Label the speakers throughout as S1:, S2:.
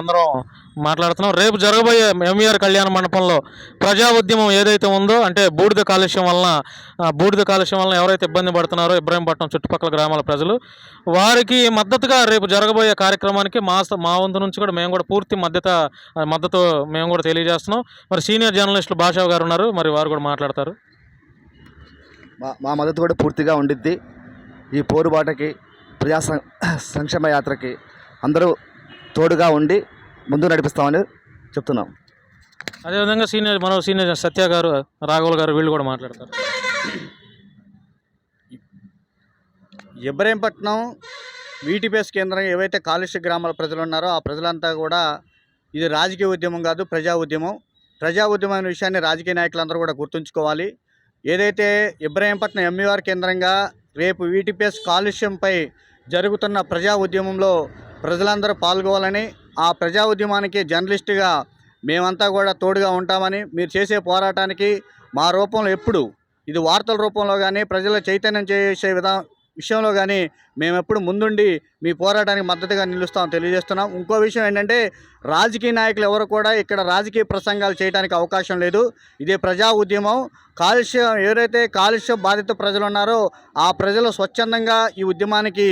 S1: అందరం మాట్లాడుతున్నాం. రేపు జరగబోయే ఎంఈఆర్ కళ్యాణ మండపంలో ప్రజా ఉద్యమం ఏదైతే ఉందో అంటే బూడిద కాలుష్యం వలన బూడిద కాలుష్యం వలన ఎవరైతే ఇబ్బంది పడుతున్నారో ఇబ్రాహీంపట్నం చుట్టుపక్కల గ్రామాల ప్రజలు వారికి మద్దతుగా రేపు జరగబోయే కార్యక్రమానికి మా మా వంతు నుంచి కూడా మేము కూడా పూర్తి మద్దతు మద్దతు మేము కూడా తెలియజేస్తున్నాం. మరి సీనియర్ జర్నలిస్టులు భాషావ్ గారు ఉన్నారు మరి వారు కూడా మాట్లాడతారు.
S2: మా మా మద్దతు కూడా పూర్తిగా ఉండిద్ది. ఈ పోరుబాటకి ప్రజా సంక్షేమ యాత్రకి అందరూ తోడుగా ఉండి ముందుకు నడిపిస్తామని చెప్తున్నాం.
S1: అదేవిధంగా సీనియర్ మరో సీనియర్ సత్య గారు రాఘవుల్ గారు వీళ్ళు కూడా మాట్లాడతారు.
S3: ఇబ్రహీంపట్నం వీటిపేస్ కేంద్రం ఏవైతే కాలుష్య గ్రామాల ప్రజలు ఉన్నారో ఆ ప్రజలంతా కూడా ఇది రాజకీయ ఉద్యమం కాదు ప్రజా ఉద్యమం. ప్రజా ఉద్యమం అనే విషయాన్ని రాజకీయ నాయకులందరూ కూడా గుర్తుంచుకోవాలి. ఏదైతే ఇబ్రహీంపట్నం ఎంఈఆర్ కేంద్రంగా రేపు వీటిపేస్ కాలుష్యంపై జరుగుతున్న ప్రజా ఉద్యమంలో ప్రజలందరూ పాల్గొవాలని ఆ ప్రజా ఉద్యమానికి జర్నలిస్టుగా మేమంతా కూడా తోడుగా ఉంటామని మీరు చేసే పోరాటానికి మా రూపంలో ఎప్పుడు ఇది వార్తల రూపంలో కానీ ప్రజల చైతన్యం చేసే విధా విషయంలో కానీ మేము ఎప్పుడు ముందుండి మీ పోరాటానికి మద్దతుగా నిలుస్తామని తెలియజేస్తున్నాం. ఇంకో విషయం ఏంటంటే రాజకీయ నాయకులు ఎవరు కూడా ఇక్కడ రాజకీయ ప్రసంగాలు చేయడానికి అవకాశం లేదు. ఇది ప్రజా ఉద్యమం. కాలుష్యం ఎవరైతే కాలుష్య బాధిత ప్రజలు ఉన్నారో ఆ ప్రజలు స్వచ్ఛందంగా ఈ ఉద్యమానికి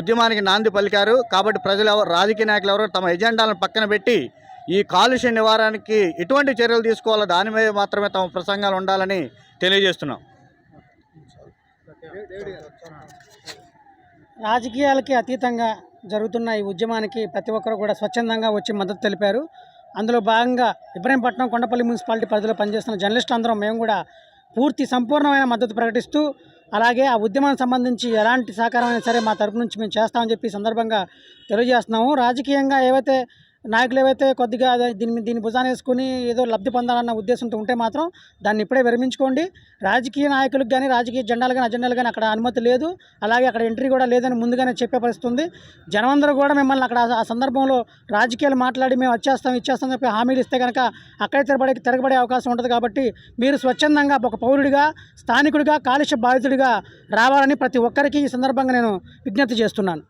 S3: ఉద్యమానికి నాంది పలికారు. కాబట్టి ప్రజలు ఎవరు రాజకీయ నాయకులు ఎవరు తమ ఎజెండాలను పక్కన పెట్టి ఈ కాలుష్య నివారణకి ఎటువంటి చర్యలు తీసుకోవాలో దాని మీద మాత్రమే తమ ప్రసంగాలు ఉండాలని తెలియజేస్తున్నాం.
S4: రాజకీయాలకి అతీతంగా జరుగుతున్న ఈ ఉద్యమానికి ప్రతి ఒక్కరు కూడా స్వచ్ఛందంగా వచ్చి మద్దతు తెలిపారు. అందులో భాగంగా ఇబ్రహీంపట్నం కొండపల్లి మున్సిపాలిటీ పరిధిలో పనిచేస్తున్న జర్నలిస్ట్ అందరం మేము కూడా పూర్తి సంపూర్ణమైన మద్దతు ప్రకటిస్తూ అలాగే ఆ ఉద్యమానికి సంబంధించి ఎలాంటి సహకారం అయినా సరే మా తరపు నుంచి మేము చేస్తామని చెప్పి సందర్భంగా తెలియజేస్తున్నాము. రాజకీయంగా ఏవైతే నాయకులు ఏవైతే కొద్దిగా దీని దీన్ని దీన్ని వేసుకుని ఏదో లబ్ధి పొందాలన్న ఉద్దేశంతో ఉంటే మాత్రం దాన్ని ఇప్పుడే విరమించుకోండి. రాజకీయ నాయకులకు కానీ రాజకీయ జెండాలు కానీ అజెండాలు కానీ అక్కడ అనుమతి లేదు. అలాగే అక్కడ ఎంట్రీ కూడా లేదని ముందుగానే చెప్పే పరిస్థితుంది జనమందరూ కూడా మిమ్మల్ని అక్కడ ఆ- ఆ సందర్భంలో రాజకీయాలు మాట్లాడి మేము వచ్చేస్తాం ఇచ్చేస్తాం చెప్పి హామీలు ఇస్తే కనుక అక్కడే తిరగబడే తిరగబడే అవకాశం ఉంటుంది కాబట్టి మీరు స్వచ్ఛందంగా ఒక పౌరుడిగా స్థానికుడిగా కాలుష్య బాధితుడిగా రావాలని ప్రతి ఒక్కరికి ఈ సందర్భంగా నేను విజ్ఞప్తి చేస్తున్నాను.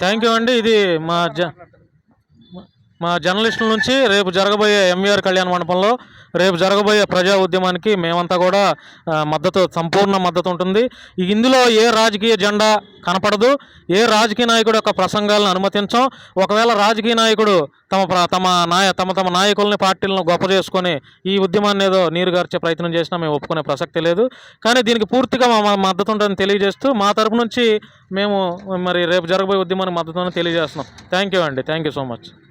S1: థ్యాంక్ యూ అండి. ఇది మా జ మా జర్నలిస్టుల నుంచి రేపు జరగబోయే ఎంవీఆర్ కళ్యాణ మండపంలో రేపు జరగబోయే ప్రజా ఉద్యమానికి మేమంతా కూడా మద్దతు సంపూర్ణ మద్దతు ఉంటుంది. ఇందులో ఏ రాజకీయ జెండా కనపడదు ఏ రాజకీయ నాయకుడు యొక్క ప్రసంగాలను అనుమతించం. ఒకవేళ రాజకీయ నాయకుడు తమ ప్ర- తమ నాయ తమ తమ నాయకుల్ని పార్టీలను గొప్ప చేసుకొని ఈ ఉద్యమాన్ని ఏదో నీరుగార్చే ప్రయత్నం చేసినా మేము ఒప్పుకునే ప్రసక్తి లేదు. కానీ దీనికి పూర్తిగా మా మద్దతు ఉంటుందని తెలియజేస్తూ మా తరపు నుంచి మేము మరి రేపు జరగబోయే ఉద్యమానికి మద్దతు తెలియజేస్తున్నాం. థ్యాంక్ యూ అండి. Thank you so much